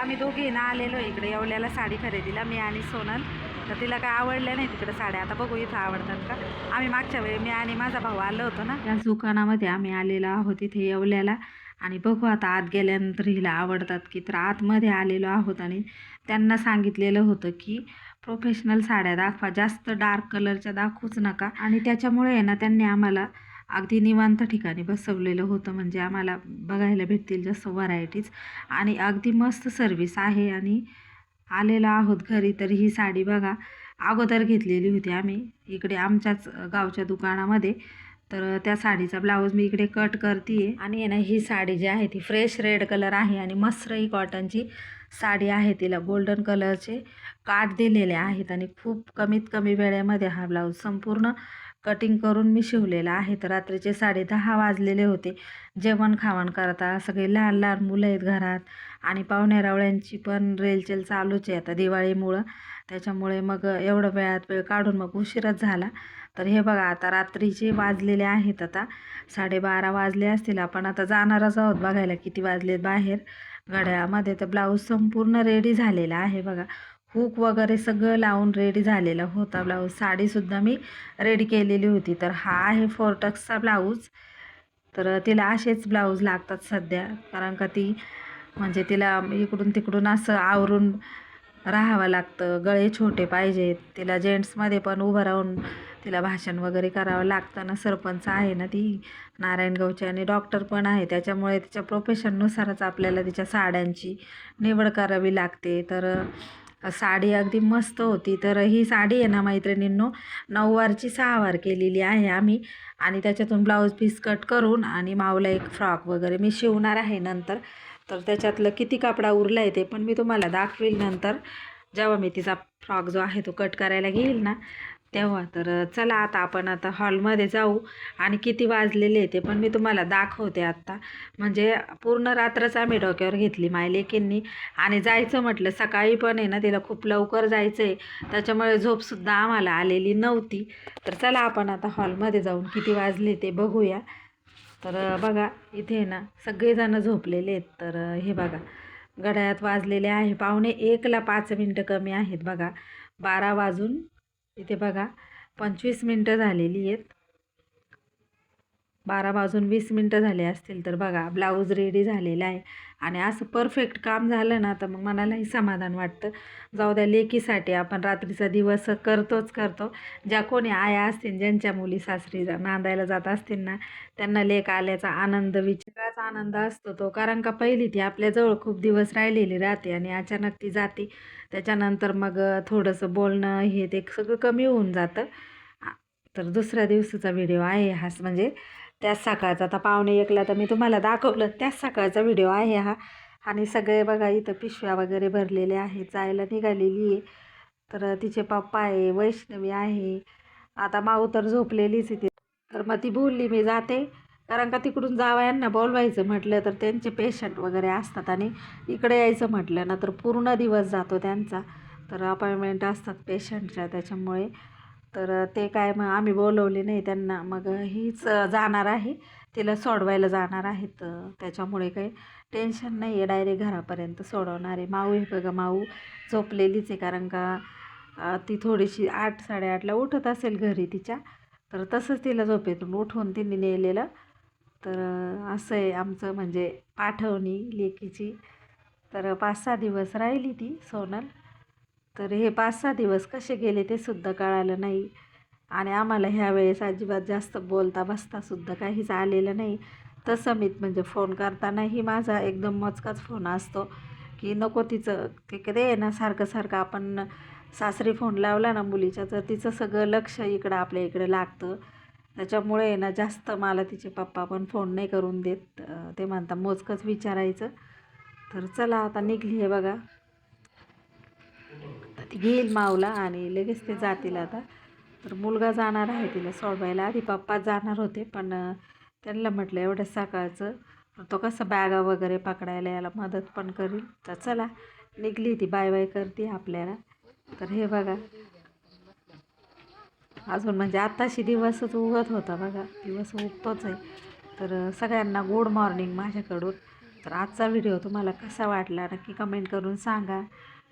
आम्ही दोघी ना आलेलो इकडे येवल्याला साडी खरेदीला मी आणि सोनल. तर तिला काय आवडल्या नाही तिकडे साड्या. आता बघू इथं आवडतात का? आम्ही मागच्या वेळी मी आणि माझा भाऊ आलो होतो ना त्या दुकानामध्ये आम्ही आलेलो आहोत इथे येवल्याला. आणि बघू आता आत गेल्यानंतर हिला आवडतात की तर आतमध्ये आलेलो आहोत आणि त्यांना सांगितलेलं होतं की प्रोफेशनल साड्या दाखवा. जास्त डार्क कलरच्या दाखवूच नका. आणि त्याच्यामुळे आहे ना त्यांनी आम्हाला अगदी निवांत ठिकाणी बसवलेलं होतं. म्हणजे आम्हाला बघायला भेटतील जास्त व्हरायटीज आणि अगदी मस्त सर्विस आहे आणि आलेलो आहोत घरी तर ही साडी बघा. अगोदर घेतलेली होती आम्ही. इकडे आमच्याच गावच्या दुकानामध्ये. तर त्या साडीचा ब्लाऊज मी इकडे कट करते आहे आणि आहे ना ही साडी जी आहे ती फ्रेश रेड कलर आहे आणि मसरई कॉटनची साडी आहे तिला. गोल्डन कलरचे काठ दिलेले आहेत आणि खूप कमीत कमी वेळेमध्ये हा ब्लाऊज संपूर्ण कटिंग करून मी शिवलेला आहे. तर रात्रीचे साडे दहा वाजलेले होते. जेवण खावण करता सगळे लहान लहान मुलं आहेत घरात. आणि पाहुण्यारावळ्यांची पण रेलचेल चालूच आहे आता दिवाळीमुळं. त्याच्यामुळे मग एवढं वेळात वेळ काढून मग उशीरच झाला. तर हे बघा आता रात्रीचे वाजलेले आहेत आता. साडेबारा वाजले असतील. आपण आता जाणारच आहोत बघायला किती वाजलेत बाहेर. घड्याळामध्ये तर ब्लाऊज संपूर्ण रेडी झालेला आहे बघा. हुक वगैरे सगळं लावून रेडी झालेला होता ब्लाऊज साडीसुद्धा मी रेडी केलेली होती. तर हा आहे फोर्टक्सचा ब्लाऊज तर तिला असेच ब्लाऊज लागतात सध्या. कारण का ती म्हणजे तिला इकडून तिकडून असं आवरून राहावं लागतं. गळे छोटे पाहिजेत. तिला जेंट्समध्ये पण उभं राहून तिला भाषण वगैरे करावं लागतं ना. सरपंच आहे ना ती. नारायणगावची आणि डॉक्टर पण आहे. त्याच्यामुळे तिच्या प्रोफेशननुसारच आपल्याला तिच्या साड्यांची निवड करावी लागते. तर साडी अगदी मस्त होती. तर ही साडी आहे ना मैत्रिणींनो नऊवारची सहावार केलेली आहे आम्ही. आणि त्याच्यातून ब्लाऊज पीस कट करून आणि मावला एक फ्रॉक वगैरे मी शिवणार आहे नंतर. तर त्याच्यातलं किती कपडा उरला आहे ते पण मी तुम्हाला दाखवेल नंतर. जेव्हा मी तिचा फ्रॉक जो आहे तो कट करायला घेईल ना तेव्हा तर चला आता आपण आता हॉलमध्ये जाऊ. आणि किती वाजलेले ते पण मी तुम्हाला दाखवते आत्ता म्हणजे पूर्ण रात्रच आम्ही डोक्यावर घेतली माय लेकींनी आणि जायचं म्हटलं सकाळी पण आहे ना तिला खूप लवकर जायचं आहे त्याच्यामुळे झोपसुद्धा आम्हाला आलेली नव्हती. तर चला आपण आता हॉलमध्ये जाऊन किती वाजले ते बघूया. तर बघा इथे ना सगळेजणं झोपलेले आहेत. तर हे बघा घड्याळात वाजलेले आहे. पावणे एकला पाच मिनटं कमी आहेत बघा. बारा वाजून इथे बघा पंचवीस मिनटं झालेली आहेत. बारा वाजून वीस मिनटं झाले असतील तर बघा ब्लाऊज रेडी झालेला आहे. आणि असं परफेक्ट काम झालं ना तर मग मनालाही समाधान वाटतं. जाऊ द्या लेकीसाठी आपण रात्रीचा दिवस करतोच करतो. ज्या कोणी आया असतील ज्यांच्या मुली सासरी नांदायला जात असतील ना त्यांना लेक आल्याचा आनंद विचाराचा आनंद असतो तो. कारण का पहिली ती आपल्याजवळ खूप दिवस राहिलेली राहते आणि अचानक ती जाते. त्याच्यानंतर मग थोडंसं बोलणं हे ते सगळं कमी होऊन जातं. तर दुसऱ्या दिवसाचा व्हिडिओ आहे हाच म्हणजे त्याच सकाळचा आता पाहुणे एकला तर मी तुम्हाला दाखवलं त्याच सकाळचा व्हिडिओ आहे हा. आणि सगळे बघा इथं पिशव्या वगैरे भरलेले आहेत जायला निघालेली आहे. तर तिचे पप्पा आहे वैष्णवी आहे. आता माऊ तर झोपलेलीच इथे तर मग ती बोलली मी जाते. कारण का तिकडून जावयांना बोलवायचं म्हटलं तर त्यांचे पेशंट वगैरे असतात आणि इकडे यायचं म्हटलं ना तर पूर्ण दिवस जातो त्यांचा. तर अपॉइंटमेंट असतात पेशंटच्या त्याच्यामुळे तर ते काय मग आम्ही बोलवले नाही त्यांना. मग हीच जाणार आहे. तिला सोडवायला जाणार आहेत. त्याच्यामुळे काही टेन्शन नाही आहे डायरेक्ट घरापर्यंत सोडवणार आहे. माऊ हे बघा माऊ. झोपलेलीच आहे कारण का ती थोडीशी आठ साडेआठला उठत असेल घरी तिच्या. तर तसंच तिला झोपेतून उठवून तिने नेलेलं. तर असं आहे आमचं म्हणजे पाठवणी लेकीची. तर पाच सहा दिवस राहिली ती सोनल. तर हे पाच सहा दिवस कसे गेले ते सुद्धा कळालं नाही. आणि आम्हाला ह्या वेळेस अजिबात जास्त बोलता बसतासुद्धा काहीच आलेलं नाही. तसं मी म्हणजे फोन करतानाही माझा एकदम मोजकाच फोन असतो की नको तिचं ते कधी आहे ना सारखं सारखं आपण सासरी फोन लावला ना मुलीच्या तर तिचं सगळं लक्ष इकडं आपल्या इकडं लागतं. त्याच्यामुळे आहे ना जास्त मला तिचे पप्पा पण फोन नाही करून देत. ते म्हणता मोजकंच विचारायचं. तर चला आता निघली आहे बघा. घेईल माऊला आणि लगेच ते जातील आता. तर मुलगा जाणार आहे तिला सोडवायला. आधी पप्पा जाणार होते पण त्यांना म्हटलं एवढं सकाळचं. तो कसं बॅगा वगैरे पकडायला याला मदत पण करील. तर चला निघली ती बाय बाय करते आपल्याला. तर हे बघा. अजून म्हणजे आत्ताशी दिवसच उगत होता बघा. दिवस उगतोच आहे. तर सगळ्यांना गुड मॉर्निंग माझ्याकडून. तर आजचा व्हिडिओ तुम्हाला कसा वाटला नक्की कमेंट करून सांगा.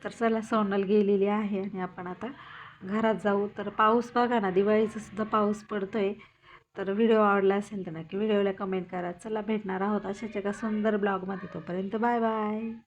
तर चला सोनल गेलेली आहे आणि आपण आता घरात जाऊ. तर पाऊस बघा ना दिवाळीचा सुद्धा पाऊस आहे तर व्हिडिओ आवडला असेल तर नक्की व्हिडिओला कमेंट करा. चला भेटणार आहोत अशाच एका सुंदर ब्लॉगमध्ये. तोपर्यंत बाय बाय.